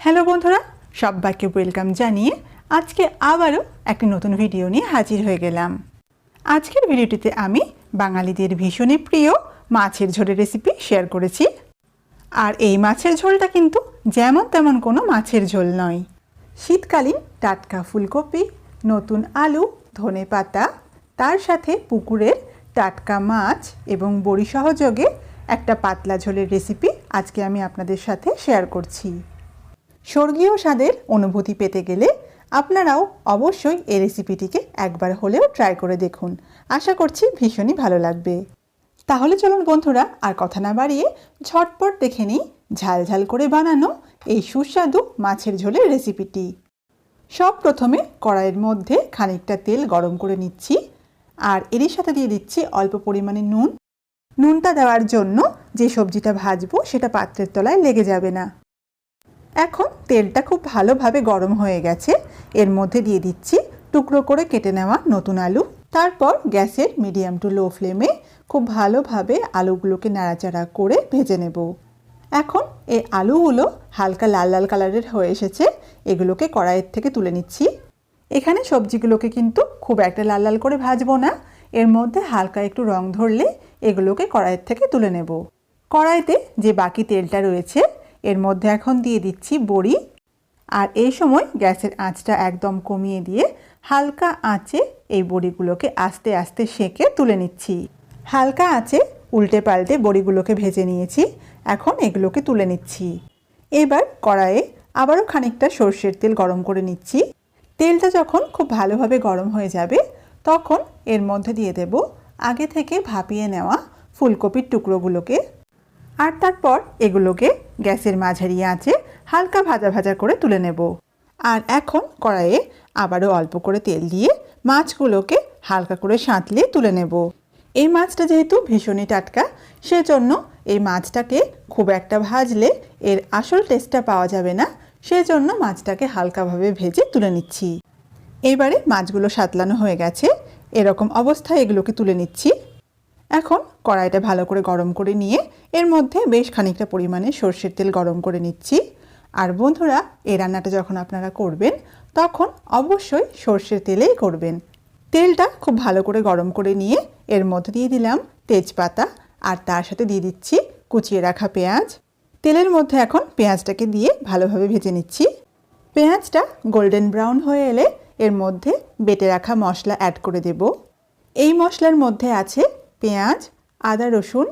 Hello বন্ধুরা, সবাইকে welcome জানিয়ে আজকে আবারও একটি নতুন ভিডিও নিয়ে হাজির হয়ে গেলাম। আজকের ভিডিওটিতে আমি বাঙালিদের ভীষণই প্রিয় মাছের ঝোলের রেসিপি শেয়ার করেছি। আর এই মাছের ঝোলটা কিন্তু যেমন তেমন কোনো মাছের ঝোল নয়। শীতকালীন টাটকা ফুলকপি, নতুন আলু, ধনে পাতা, তার সাথে পুকুরের টাটকা মাছ এবং বড়ি সহযোগে একটা পাতলা ঝোলের রেসিপি আজকে আমি আপনাদের সাথে শেয়ার করছি। স্বর্গীয় স্বাদের অনুভূতি পেতে গেলে আপনারাও অবশ্যই এই রেসিপিটিকে একবার হলেও ট্রাই করে দেখুন। আশা করছি ভীষণই ভালো লাগবে। তাহলে চলুন বন্ধুরা, আর কথা না বাড়িয়ে ঝটপট দেখে নিই ঝাল ঝাল করে বানানো এই সুস্বাদু মাছের ঝোলের রেসিপিটি। সব প্রথমে কড়াইয়ের মধ্যে খানিকটা তেল গরম করে নিচ্ছি, আর এরই সাথে দিয়ে দিচ্ছি অল্প পরিমাণে নুন। নুনটা দেওয়ার জন্য যে সবজিটা ভাজবো সেটা পাত্রের তলায় লেগে যাবে না। এখন তেলটা খুব ভালোভাবে গরম হয়ে গেছে। এর মধ্যে দিয়ে দিচ্ছি টুকরো করে কেটে নেওয়া নতুন আলু। তারপর গ্যাসের মিডিয়াম টু লো ফ্লেমে খুব ভালোভাবে আলুগুলোকে নাড়াচাড়া করে ভেজে নেব। এখন এই আলুগুলো হালকা লাল লাল কালারের হয়ে এসেছে। এগুলোকে কড়াইয়ের থেকে তুলে নিচ্ছি। এখানে সবজিগুলোকে কিন্তু খুব একটা লাল লাল করে ভাজবো না। এর মধ্যে হালকা একটু রং ধরলে এগুলোকে কড়াইয়ের থেকে তুলে নেব। কড়াইতে যে বাকি তেলটা রয়েছে এর মধ্যে এখন দিয়ে দিচ্ছি বড়ি। আর এই সময় গ্যাসের আঁচটা একদম কমিয়ে দিয়ে হালকা আঁচে এই বড়িগুলোকে আস্তে আস্তে সেঁকে তুলে নিচ্ছি। হালকা আঁচে উল্টে পাল্টে বড়িগুলোকে ভেজে নিয়েছি। এখন এগুলোকে তুলে নিচ্ছি। এবার কড়াইয়ে আবারও খানিকটা সর্ষের তেল গরম করে নিচ্ছি। তেলটা যখন খুব ভালোভাবে গরম হয়ে যাবে, তখন এর মধ্যে দিয়ে দেব আগে থেকে ভাপিয়ে নেওয়া ফুলকপির টুকরোগুলোকে। আর তারপর এগুলোকে গ্যাসের মাঝারি আঁচে হালকা ভাজা ভাজা করে তুলে নেব। আর এখন কড়াইয়ে আবারও অল্প করে তেল দিয়ে মাছগুলোকে হালকা করে সাঁতলে তুলে নেব। এই মাছটা যেহেতু ভীষণই টাটকা, সেজন্য এই মাছটাকে খুব একটা ভাজলে এর আসল টেস্টটা পাওয়া যাবে না, সেজন্য মাছটাকে হালকাভাবে ভেজে তুলে নিচ্ছি। এবারে মাছগুলো সাতলানো হয়ে গেছে। এরকম অবস্থায় এগুলোকে তুলে নিচ্ছি। এখন কড়াইটা ভালো করে গরম করে নিয়ে এর মধ্যে বেশ খানিকটা পরিমাণে সর্ষের তেল গরম করে নিচ্ছি। আর বন্ধুরা, এই রান্নাটা যখন আপনারা করবেন, তখন অবশ্যই সর্ষের তেলেই করবেন। তেলটা খুব ভালো করে গরম করে নিয়ে এর মধ্যে দিয়ে দিলাম তেজপাতা আর তার সাথে দিয়ে দিচ্ছি কুচিয়ে রাখা পেঁয়াজ। তেলের মধ্যে এখন পেঁয়াজটাকে দিয়ে ভালোভাবে ভেজে নিচ্ছি। পেঁয়াজটা গোল্ডেন ব্রাউন হয়ে এলে এর মধ্যে বেটে রাখা মশলা অ্যাড করে দেব। এই মশলার মধ্যে আছে পেঁয়াজ, আদা রসুন,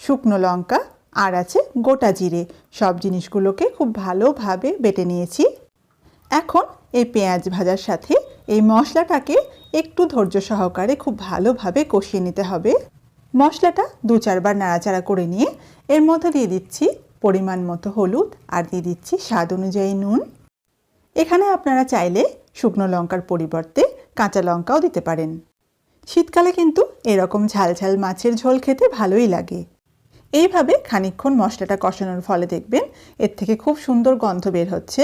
শুকনো লঙ্কা, আর আছে গোটা জিরে। সব জিনিসগুলোকে খুব ভালোভাবে বেটে নিয়েছি। এখন এই পেঁয়াজ ভাজার সাথে এই মশলাটাকে একটু ধৈর্য সহকারে খুব ভালোভাবে কষিয়ে নিতে হবে। মশলাটা দু চারবার নাড়াচাড়া করে নিয়ে এর মধ্যে দিয়ে দিচ্ছি পরিমাণ মতো হলুদ আর দিয়ে দিচ্ছি স্বাদ অনুযায়ী নুন। এখানে আপনারা চাইলে শুকনো লঙ্কার পরিবর্তে কাঁচা লঙ্কাও দিতে পারেন। শীতকালে কিন্তু এরকম ঝাল ঝাল মাছের ঝোল খেতে ভালোই লাগে। এইভাবে খানিকক্ষণ মশলাটা কষানোর ফলে দেখবেন এর থেকে খুব সুন্দর গন্ধ বের হচ্ছে।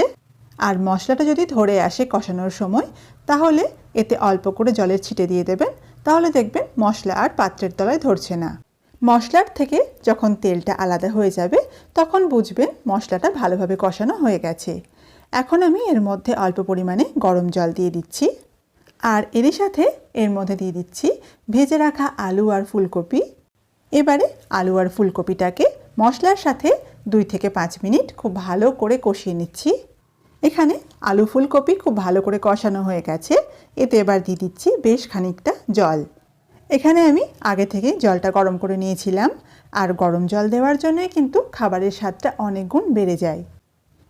আর মশলাটা যদি ধরে আসে কষানোর সময়, তাহলে এতে অল্প করে জলের ছিটে দিয়ে দেবেন, তাহলে দেখবেন মশলা আর পাত্রের তলায় ধরছে না। মশলার থেকে যখন তেলটা আলাদা হয়ে যাবে, তখন বুঝবেন মশলাটা ভালোভাবে কষানো হয়ে গেছে। এখন আমি এর মধ্যে অল্প পরিমাণে গরম জল দিয়ে দিচ্ছি। আর এরই সাথে এর মধ্যে দিয়ে দিচ্ছি ভেজে রাখা আলু আর ফুলকপি। এবারে আলু আর ফুলকপিটাকে মশলার সাথে দুই থেকে পাঁচ মিনিট খুব ভালো করে কষিয়ে নিচ্ছি। এখানে আলু ফুলকপি খুব ভালো করে কষানো হয়ে গেছে। এতে এবার দিয়ে দিচ্ছি বেশ খানিকটা জল। এখানে আমি আগে থেকে জলটা গরম করে নিয়েছিলাম। আর গরম জল দেওয়ার জন্যই কিন্তু খাবারের স্বাদটা অনেক গুণ বেড়ে যায়।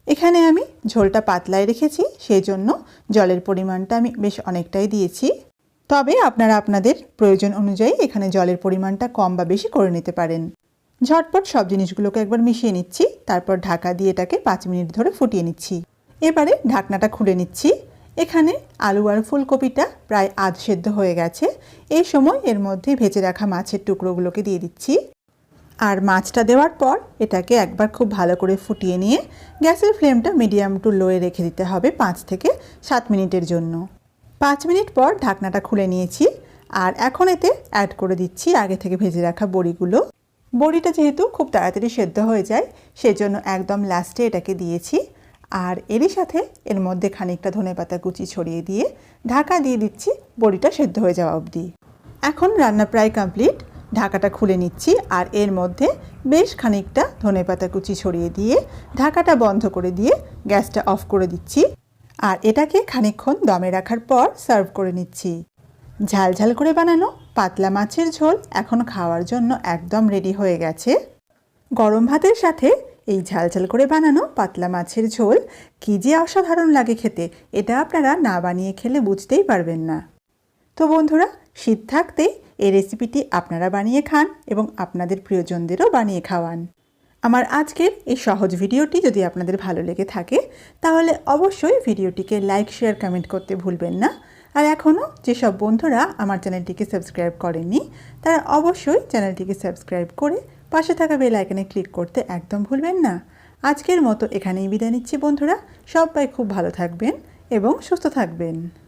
এখানে আমি ঝোলটা পাতলায় রেখেছি সেই জন্য জলের পরিমাণটা আমি বেশ অনেকটাই দিয়েছি। তবে আপনারা আপনাদের প্রয়োজন অনুযায়ী এখানে জলের পরিমাণটা কম বা বেশি করে নিতে পারেন। ঝটপট সব জিনিসগুলোকে একবার মিশিয়ে নিচ্ছি, তারপর ঢাকা দিয়ে এটাকে পাঁচ মিনিট ধরে ফুটিয়ে নিচ্ছি। এবারে ঢাকনাটা খুলে নিচ্ছি। এখানে আলু আর ফুলকপিটা প্রায় আধ সেদ্ধ হয়ে গেছে। এই সময় এর মধ্যে ভেজে রাখা মাছের টুকরোগুলোকে দিয়ে দিচ্ছি। আর মাছটা দেওয়ার পর এটাকে একবার খুব ভালো করে ফুটিয়ে নিয়ে গ্যাসের ফ্লেমটা মিডিয়াম টু লোয়ে রেখে দিতে হবে পাঁচ থেকে সাত মিনিটের জন্য। পাঁচ মিনিট পর ঢাকনাটা খুলে নিয়েছি আর এখন এতে অ্যাড করে দিচ্ছি আগে থেকে ভেজে রাখা বড়িগুলো। বড়িটা যেহেতু খুব তাড়াতাড়ি সেদ্ধ হয়ে যায়, সেজন্য একদম লাস্টে এটাকে দিয়েছি আর এরই সাথে এর মধ্যে খানিকটা ধনেপাতা কুচি ছড়িয়ে দিয়ে ঢাকা দিয়ে দিচ্ছি বড়িটা সেদ্ধ হয়ে যাওয়া অবধি। এখন রান্না প্রায় কমপ্লিট ঢাকাটা খুলে নিচ্ছি আর এর মধ্যে বেশ খানিকটা ধনেপাতা কুচি ছড়িয়ে দিয়ে ঢাকাটা বন্ধ করে দিয়ে গ্যাসটা অফ করে দিচ্ছি আর এটাকে খানিকক্ষণ দমে রাখার পর সার্ভ করে নিচ্ছি। ঝাল ঝাল করে বানানো পাতলা মাছের ঝোল এখন খাওয়ার জন্য একদম রেডি হয়ে গেছে। গরম ভাতের সাথে এই ঝাল ঝাল করে বানানো পাতলা মাছের ঝোল কী যে অসাধারণ লাগে খেতে, এটা আপনারা না বানিয়ে খেলে বুঝতেই পারবেন না। তো বন্ধুরা, শীত থাকতেই এই রেসিপিটি আপনারা বানিয়ে খান এবং আপনাদের প্রিয়জনদেরও বানিয়ে খাওয়ান। আমার আজকের এই সহজ ভিডিওটি যদি আপনাদের ভালো লেগে থাকে, তাহলে অবশ্যই ভিডিওটিকে লাইক শেয়ার কমেন্ট করতে ভুলবেন না। আর এখনও যেসব বন্ধুরা আমার চ্যানেলটিকে সাবস্ক্রাইব করেননি, তারা অবশ্যই চ্যানেলটিকে সাবস্ক্রাইব করে পাশে থাকা বেল আইকনে ক্লিক করতে একদম ভুলবেন না। আজকের মতো এখানেই বিদায় নিচ্ছি বন্ধুরা। সবাই খুব ভালো থাকবেন এবং সুস্থ থাকবেন।